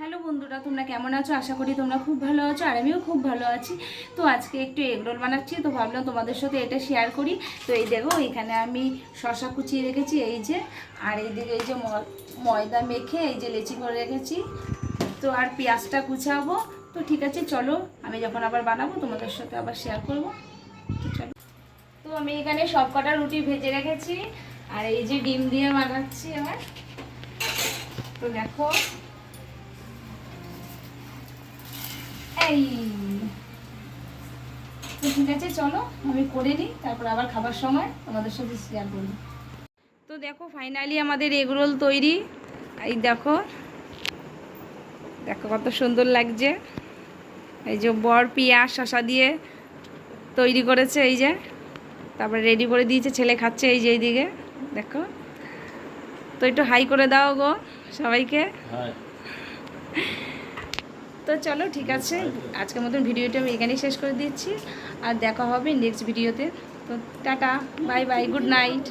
Hello বন্ধুরা, তোমরা কেমন আছো? আশা করি তোমরা খুব ভালো আছো আর আমিও খুব ভালো আছি। তো আজকে একটু এগরোল বানাচ্ছি, তো ভাবলাম তোমাদের সাথে এটা শেয়ার করি। তো এই দেখো, এখানে আমি শশা কুচিয়ে রেখেছি, এই যে, আর এইদিকে এই যে ময়দা মেখে এই যে লেচি করে রেখেছি। তো আর পেঁয়াজটা কুচাবো। তো ঠিক আছে, চলো, আমি যখন আবার বানাবো, তোমাদের সাথে আবার শেয়ার করব। চলো। তো আমি এখানে সব কটা রুটি ভেজে রেখেছি, আর এই যে ডিম দিয়ে বানাচ্ছি আমার তো দেখো এই। ঠিক আছে, চলো, আমি করে নিই, তারপর আবার খাবার সময় তোমাদের সাথে শেয়ার করব। তো দেখো ফাইনালি আমাদের এগরোল তৈরি। এই দেখো দেখো কত সুন্দর লাগছে। এই যে বর পিঁয়াজ শশা দিয়ে তৈরি করেছে, এই যে। তারপরে রেডি করে দিয়েছে, ছেলে খাচ্ছে এই যে এইদিকে, দেখো। তো একটু হাই করে দাও গো সবাইকে। তো চলো, ঠিক আছে, আজকের মতন ভিডিওটা আমি এখানেই শেষ করে দিচ্ছি, আর দেখা হবে নেক্সট ভিডিওতে তো। Tata bye bye good night